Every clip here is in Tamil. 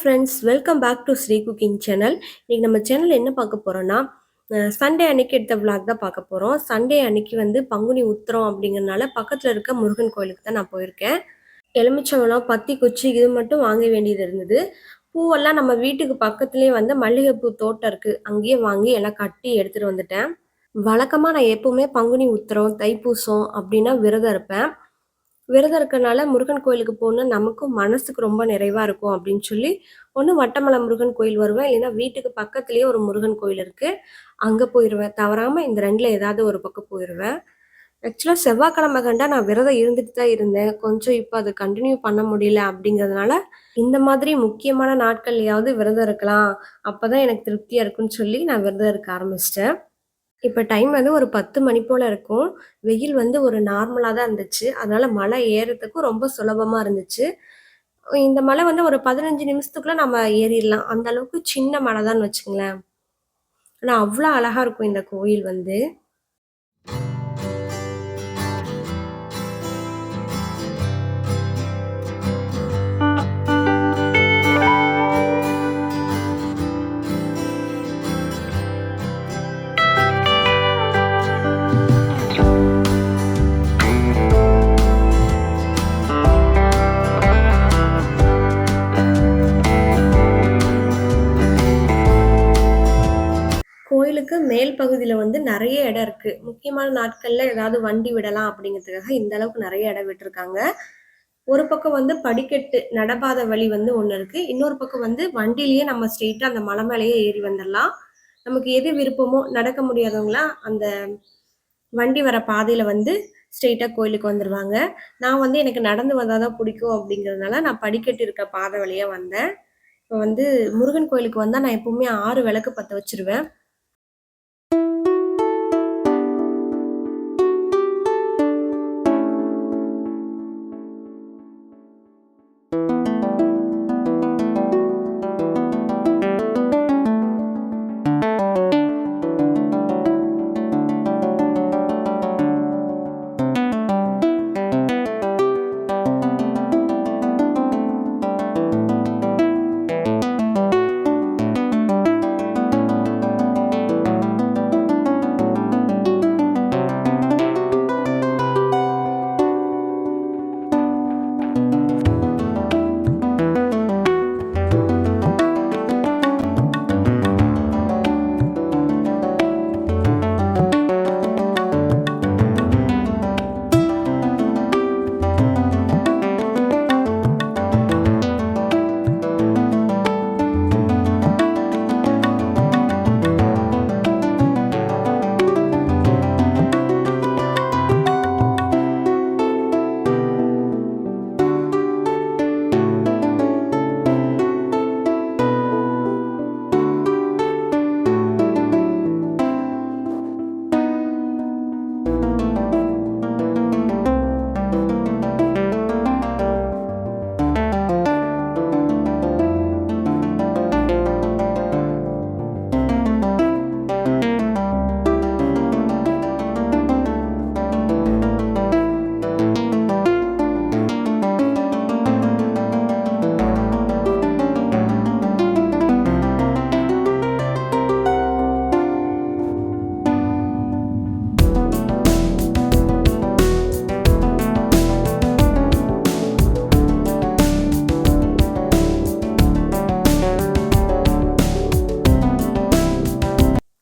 Friends welcome back to Sri cooking channel இன்றைக்கி நம்ம சேனல் என்ன பார்க்க போகிறோன்னா சண்டே அன்னைக்கு எடுத்த விளாக் தான் பார்க்க போகிறோம் சண்டே அன்னைக்கு வந்து பங்குனி உத்திரம் அப்படிங்கிறனால பக்கத்தில் இருக்க முருகன் கோயிலுக்கு தான் நான் போயிருக்கேன். எலுமிச்சம்பழம் பத்தி குச்சி இது மட்டும் வாங்க வேண்டியது இருந்தது. பூவெல்லாம் நம்ம வீட்டுக்கு பக்கத்துலேயே வந்து மல்லிகைப்பூ தோட்டம் இருக்குது அங்கேயே வாங்கி எல்லாம் கட்டி எடுத்துகிட்டு வந்துட்டேன். வழக்கமாக நான் எப்போவுமே பங்குனி உத்திரம் தைப்பூசம் அப்படின்னா விரதம் இருப்பேன். விரதம் இருக்கிறனால முருகன் கோயிலுக்கு போனா நமக்கும் மனசுக்கு ரொம்ப நிறைவாக இருக்கும் அப்படின்னு சொல்லி ஒன்று வட்டமலை முருகன் கோயில் வருவேன். இல்லைன்னா வீட்டுக்கு பக்கத்துலேயே ஒரு முருகன் கோயில் இருக்குது அங்கே போயிடுவேன் தவறாமல் இந்த ரெண்டில் ஏதாவது ஒரு பக்கம் போயிடுவேன் ஆக்சுவலாக செவ்வாய்க்கிழமை கண்டா நான் விரதம் இருந்துட்டு தான் இருந்தேன். கொஞ்சம் இப்போ அது கண்டினியூ பண்ண முடியல அப்படிங்கிறதுனால இந்த மாதிரி முக்கியமான நாட்கள்லையாவது விரதம் இருக்கலாம். அப்போ தான் எனக்கு திருப்தியாக இருக்கும்னு சொல்லி நான் விரதம் இருக்க ஆரம்பிச்சிட்டேன். இப்போ டைம் வந்து ஒரு பத்து மணி போல் இருக்கும். வெயில் வந்து ஒரு நார்மலாக தான் இருந்துச்சு. அதனால் மலை ஏறுறதுக்கும் ரொம்ப சுலபமாக இருந்துச்சு. இந்த மலை வந்து ஒரு பதினஞ்சு நிமிஷத்துக்குள்ள நம்ம ஏறிடலாம். அந்த அளவுக்கு சின்ன மலை தான் வச்சுங்களேன் ஆனால் அவ்வளோ அழகா இருக்கும் இந்த கோயில் வந்து. பகுதியில் வந்து நிறைய இடம் இருக்கு. முக்கியமான நாட்கள்ல ஏதாவது வண்டி விடலாம் அப்படிங்கிறதுக்காக இந்த அளவுக்கு நிறைய இடம் விட்டுருக்காங்க. ஒரு பக்கம் வந்து படிக்கட்டு நடபாத வழி வந்து ஒன்று இருக்கு. இன்னொரு பக்கம் வந்து வண்டிலேயே நம்ம ஸ்ட்ரெயிட்டாக அந்த மலை மேலேயே ஏறி வந்துடலாம் நமக்கு எது விருப்பமோ நடக்க முடியாதவங்களாம் அந்த வண்டி வர பாதையில வந்து ஸ்ட்ரெயிட்டாக கோயிலுக்கு வந்துடுவாங்க நான் வந்து எனக்கு நடந்து வந்தால் தான் பிடிக்கும் அப்படிங்கிறதுனால நான் படிக்கட்டு இருக்க பாதை வழியாக வந்தேன். இப்போ வந்து முருகன் கோயிலுக்கு வந்தால் நான் எப்பவுமே ஆறு விளக்கு பற்ற வச்சிருவேன்.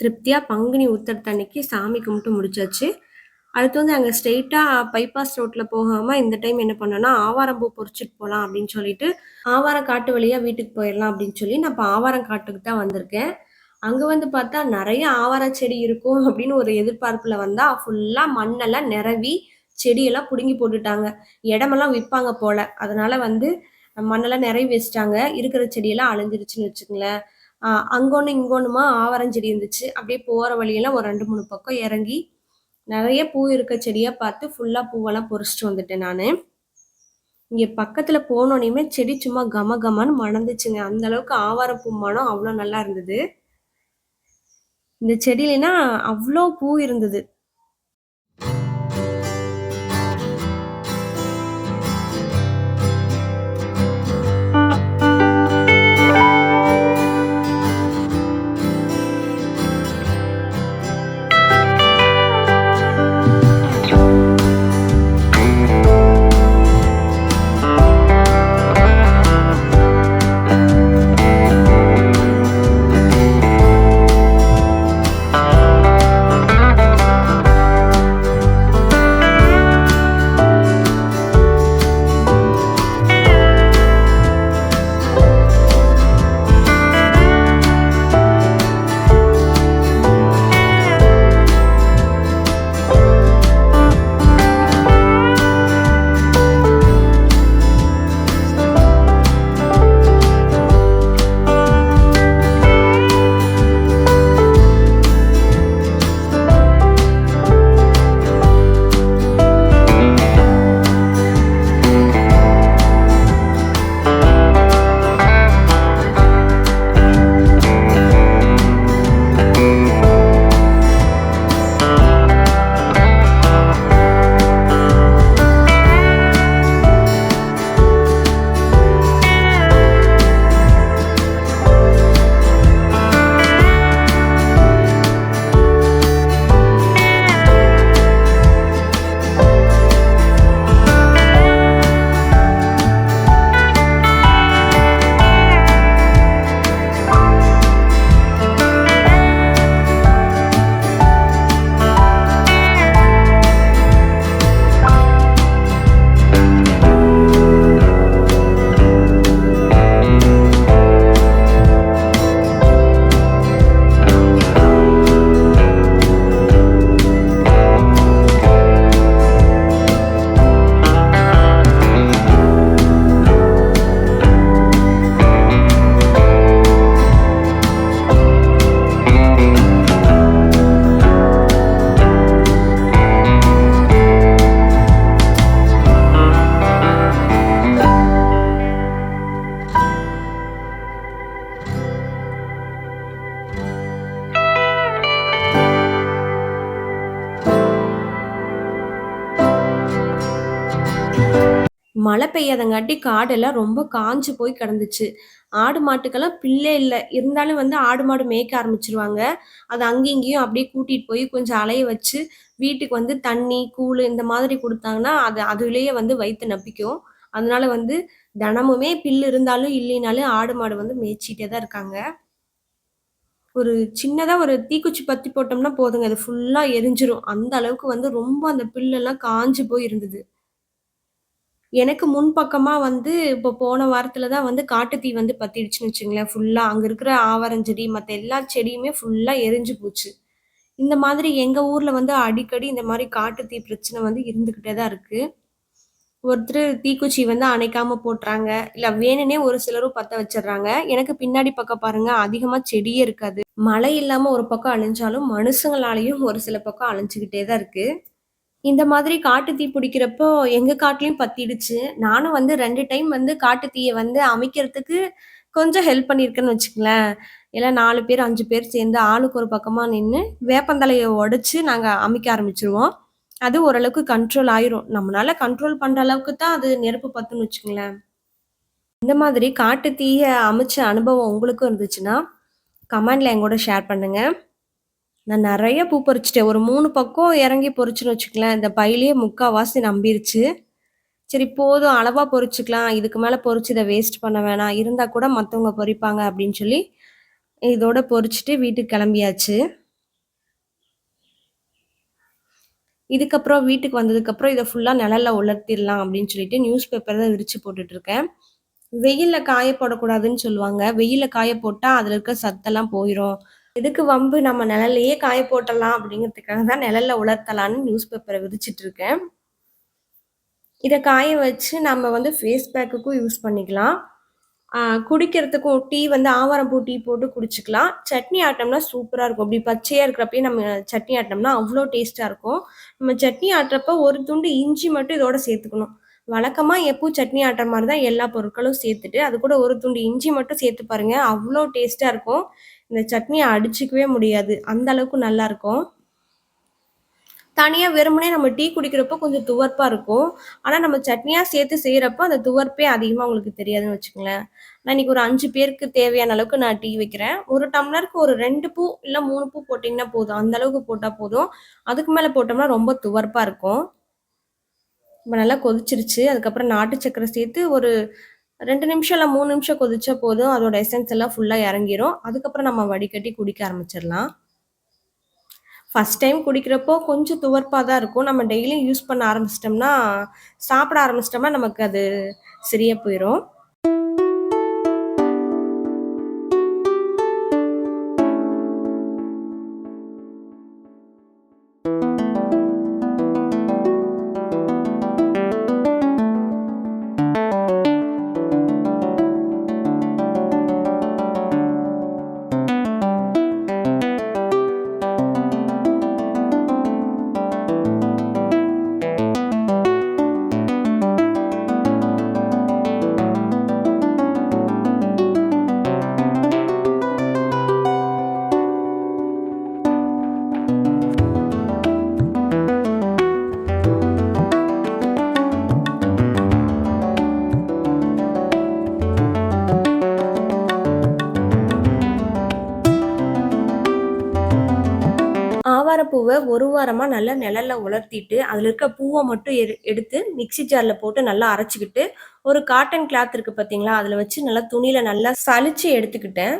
திருப்தியாக பங்குனி உத்திரத்தன்னைக்கு சாமி கும்பிட்டு முடிச்சாச்சு. அடுத்து வந்து அங்கே ஸ்ட்ரெயிட்டாக பைபாஸ் ரோட்டில் போகாமல் இந்த டைம் என்ன பண்ணோன்னா ஆவாரம்பூ பொறிச்சிட்டு போகலாம் அப்படின்னு சொல்லிட்டு ஆவாரம் காட்டு வழியாக வீட்டுக்கு போயிடலாம் அப்படின்னு சொல்லி நான் இப்போ ஆவாரம் காட்டுக்கு தான் வந்திருக்கேன். அங்கே வந்து பார்த்தா நிறைய ஆவார செடி இருக்கும் அப்படின்னு ஒரு எதிர்பார்ப்பில் வந்தால் ஃபுல்லாக மண்ணெல்லாம் நிரவி செடியெல்லாம் பிடுங்கி போட்டுட்டாங்க. இடமெல்லாம் விற்பாங்க போல. அதனால வந்து மண்ணெல்லாம் நிறைய வச்சுட்டாங்க. இருக்கிற செடியெல்லாம் அழிஞ்சிருச்சுன்னு வச்சுக்கங்களேன். அங்கொன்று இங்கொன்றுமா ஆவரஞ்செடி இருந்துச்சு. அப்படியே போகிற வழியெல்லாம் ஒரு ரெண்டு மூணு பக்கம் இறங்கி நிறைய பூ இருக்க செடியாக பார்த்து ஃபுல்லாக பூவெல்லாம் பொறிச்சிட்டு வந்துட்டேன் நான். இங்கே பக்கத்தில் போனோடனேயுமே செடி சும்மா கம கமன்னு மணந்துச்சுங்க. அந்த அளவுக்கு ஆவாரம் பூ மனம் அவ்வளோ நல்லா இருந்தது. இந்த செடியிலனா அவ்வளோ பூ இருந்தது. மழை பெய்யாதங்காட்டி காடெல்லாம் ரொம்ப காஞ்சு போய் கிடந்துச்சு. ஆடு மாட்டுக்கெல்லாம் பில்லே இல்லை இருந்தாலும் வந்து ஆடு மாடு மேய்க்க ஆரம்பிச்சிருவாங்க அது அங்கேயும் இங்கேயும் அப்படியே கூட்டிட்டு போய் கொஞ்சம் அலைய வச்சு, வீட்டுக்கு வந்து தண்ணி, கூழ் இந்த மாதிரி கொடுத்தாங்கன்னா அது அதுலேயே வந்து வயிற்று நப்பிக்கும். அதனால வந்து தினமுமே பில்லு இருந்தாலும், இல்லைனாலும் ஆடு மாடு வந்து மேய்ச்சிட்டே தான் இருக்காங்க. ஒரு சின்னதாக ஒரு தீக்குச்சி பத்தி போட்டோம்னா போதுங்க. அது ஃபுல்லாக எரிஞ்சிரும். அந்த அளவுக்கு வந்து ரொம்ப அந்த பில்லெல்லாம் காஞ்சு போய் இருந்தது. எனக்கு முன்பக்கமா வந்து இப்போ போன வாரத்துல தான் வந்து காட்டுத்தீ வந்து பத்திடுச்சுன்னு வச்சுங்களேன் ஃபுல்லா. அங்க இருக்கிற ஆவாரஞ்செடி, மத்த எல்லா செடியுமே ஃபுல்லா எரிஞ்சு போச்சு. இந்த மாதிரி எங்க ஊர்ல வந்து அடிக்கடி இந்த மாதிரி காட்டுத்தீ பிரச்சனை வந்து இருந்துகிட்டே தான் இருக்கு. ஒருத்தர் தீக்குச்சி வந்து அணைக்காம போட்டுறாங்க. இல்ல வேணுன்னே ஒரு சிலரும் பத்த வச்சிடுறாங்க எனக்கு பின்னாடி பக்கம் பாருங்க அதிகமா செடியே இருக்காது. மழை இல்லாம ஒரு பக்கம் அழிஞ்சாலும், மனுஷங்களாலையும் ஒரு சில பக்கம் அழிஞ்சுக்கிட்டே தான் இருக்கு. இந்த மாதிரி காட்டு தீ பிடிக்கிறப்போ எங்க காட்டுலயும் பத்திடுச்சு. நானும் வந்து 2 டைம் வந்து காட்டு தீய வந்து அமைக்கிறதுக்கு கொஞ்சம் ஹெல்ப் பண்ணியிருக்கேன்னு வச்சுக்கங்களேன். எல்லாம் 4 பேர், 5 பேர் சேர்ந்து ஆளுக்கு ஒரு பக்கமா நின்னு, வேப்பந்தழைய உடைச்சு நாங்க அமைக்க ஆரம்பிச்சுருவோம். அது ஓரளவுக்கு கண்ட்ரோல் ஆயிரும். நம்மனால கண்ட்ரோல் பண்ற அளவுக்கு தான் அது நெருப்பு பத்தும்னு வச்சுக்கங்களேன். இந்த மாதிரி காட்டு தீய அமைச்ச அனுபவம் உங்களுக்கும் இருந்துச்சுன்னா, கமெண்ட்ல என்கூட ஷேர் பண்ணுங்க. நான் நிறைய பூ பறிச்சிட்டேன் ஒரு மூணு பக்கம் இறங்கி பொறிச்சுன்னு வச்சுக்கங்களேன், இந்த பையிலேயே முக்காவாசி நம்பிருச்சு. சரி போதும் அளவா பொறிச்சுக்கலாம். இதுக்கு மேலே பொறிச்சு இதை வேஸ்ட் பண்ண வேணாம். இருந்தா கூட மத்தவங்க பொறிப்பாங்க அப்படின்னு சொல்லி, இதோட பொறிச்சுட்டு வீட்டுக்கு கிளம்பியாச்சு. இதுக்கப்புறம் வீட்டுக்கு வந்ததுக்கப்புறம் இதை ஃபுல்லாக நிழல்ல உலர்த்திடலாம் அப்படின்னு சொல்லிட்டு நியூஸ் பேப்பர் தான் விரித்து போட்டுட்ருக்கேன் வெயிலில் வெயில்ல காய போடக்கூடாதுன்னு சொல்லுவாங்க. வெயில்ல காய போட்டால் அதில் இருக்க சத்தெல்லாம் போயிடும் எதுக்கு வம்பு நம்ம நிழல்லையே காய போட்டலாம் அப்படிங்கிறதுக்காக தான் நிழல்ல உலர்த்தலான்னு நியூஸ் பேப்பரை விரிச்சிட்டு இருக்கேன். இதை காய வச்சு நம்ம வந்து ஃபேஸ் பேக்குக்கும் யூஸ் பண்ணிக்கலாம். குடிக்கிறதுக்கும் டீ வந்து ஆவாரம் பூ டீ போட்டு குடிச்சிக்கலாம் சட்னி ஆட்டம்னா சூப்பராக இருக்கும். அப்படி பச்சையாக இருக்கிறப்பயே நம்ம சட்னி ஆட்டம்னா அவ்வளோ டேஸ்ட்டாக இருக்கும். நம்ம சட்னி ஆட்டுறப்ப ஒரு துண்டு இஞ்சி மட்டும் இதோட சேர்த்துக்கணும். வழக்கமாக எப்பவும் சட்னி ஆட்டுற மாதிரி தான் எல்லா பொருட்களும் சேர்த்துட்டு, அது கூட ஒரு துண்டு இஞ்சி மட்டும் சேர்த்து பாருங்கள் அவ்வளோ டேஸ்ட்டாக இருக்கும். இந்த சட்னியை அடிச்சிக்கவே முடியாது. அந்த அளவுக்கு நல்லாயிருக்கும் தனியாக வெறுமனே நம்ம டீ குடிக்கிறப்போ கொஞ்சம் துவர்ப்பாக இருக்கும். ஆனால் நம்ம சட்னியாக சேர்த்து செய்கிறப்போ அந்த துவர்ப்பே அதிகமாக உங்களுக்கு தெரியாதுன்னு வச்சுக்கோங்களேன் நான் இன்னைக்கு ஒரு அஞ்சு பேருக்கு தேவையான அளவுக்கு நான் டீ வைக்கிறேன். ஒரு டம்ளருக்கு ஒரு ரெண்டு பூ இல்லை மூணு பூ போட்டிங்கன்னா போதும். அந்த அளவுக்கு போட்டால் போதும். அதுக்கு மேலே போட்டோம்னா ரொம்ப துவர்ப்பாக இருக்கும். இப்போ நல்லா கொதிச்சிருச்சு. அதுக்கப்புறம் நாட்டு சர்க்கரை சேர்த்து ஒரு ரெண்டு நிமிஷம் இல்லை மூணு நிமிஷம் கொதிச்சா போதும். அதோட எசன்ஸ் எல்லாம் ஃபுல்லாக இறங்கிரும். அதுக்கப்புறம் நம்ம வடிகட்டி குடிக்க ஆரம்பிச்சிடலாம். ஃபஸ்ட் டைம் குடிக்கிறப்போ கொஞ்சம் துவர்ப்பாக தான் இருக்கும். நம்ம டெய்லியும் யூஸ் பண்ண ஆரம்பிச்சிட்டோம்னா, சாப்பிட ஆரம்பிச்சிட்டோம்னா நமக்கு அது சரியாக போயிடும் ஆவாரப்பூவ ஒரு வாரமா நல்லா நிழல்ல உலர்த்திட்டு, அதுல இருக்க பூவை மட்டும் எடு எடுத்து மிக்ஸி ஜார்ல போட்டு நல்லா அரைச்சிக்கிட்டு ஒரு காட்டன் கிளாத் இருக்கு பார்த்தீங்களா, அதுல வச்சு நல்லா துணியில நல்லா சளிச்சு எடுத்துக்கிட்டேன்.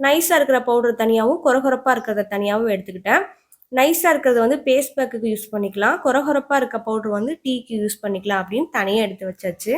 நைஸா இருக்கிற பவுடர் தனியாவும், கொரகொரப்பா இருக்கிறத தனியாவும் எடுத்துக்கிட்டேன். நைஸா இருக்கிறது வந்து பேஸ்ட் பேக்குக்கு யூஸ் பண்ணிக்கலாம். கொரகொரப்பா இருக்க பவுடர் வந்து டீக்கு யூஸ் பண்ணிக்கலாம் அப்படின்னு தனியா எடுத்து வச்சாச்சு.